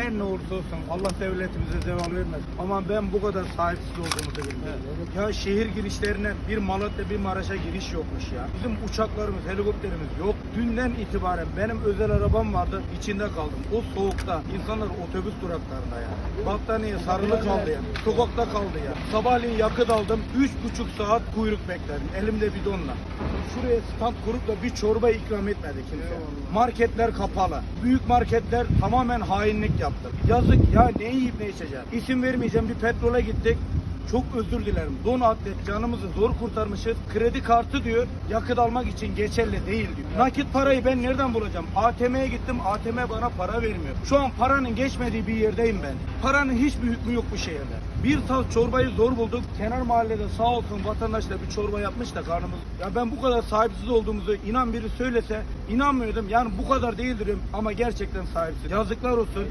her ne olursa olsun Allah devletimize zeval vermez. Ama ben bu kadar sahipsiz olduğumuzu bilmiyorum. Ya şehir girişlerine bir Malatya bir Maraş'a giriş yokmuş ya. Bizim uçaklarımız, helikopterimiz yok. Dünden itibaren benim özel arabam vardı. içinde kaldım. O soğukta insanlar otobüs duraklarında ya. Battaniye sarılı kaldı ya. Sokakta kaldı ya. Sabahleyin yakıt aldım. Üç buçuk saat kuyruk bekledim. Elimde bidonla. Şuraya stand kurup da bir çorba ikram etmedi kimse. Marketler kapalı. Büyük marketler tamamen hainlik yaptı. Yazık ya ne yiyip ne içeceğiz. İsim vermeyeceğim bir petrole gittik. Çok özür dilerim. Don atlet canımızı zor kurtarmışız. Kredi kartı diyor yakıt almak için geçerli değil diyor. Nakit parayı ben nereden bulacağım? ATM'ye gittim ATM bana para vermiyor. Şu an paranın geçmediği bir yerdeyim ben. Paranın hiçbir hükmü yok bu şehirde. Bir tas çorbayı zor bulduk. Kenar mahallede sağ olsun vatandaşlar bir çorba yapmış da karnımız. Ya ben bu kadar sahipsiz olduğumuzu inan biri söylese inanmıyordum. Yani bu kadar değildirim ama gerçekten sahipsiz. Yazıklar olsun.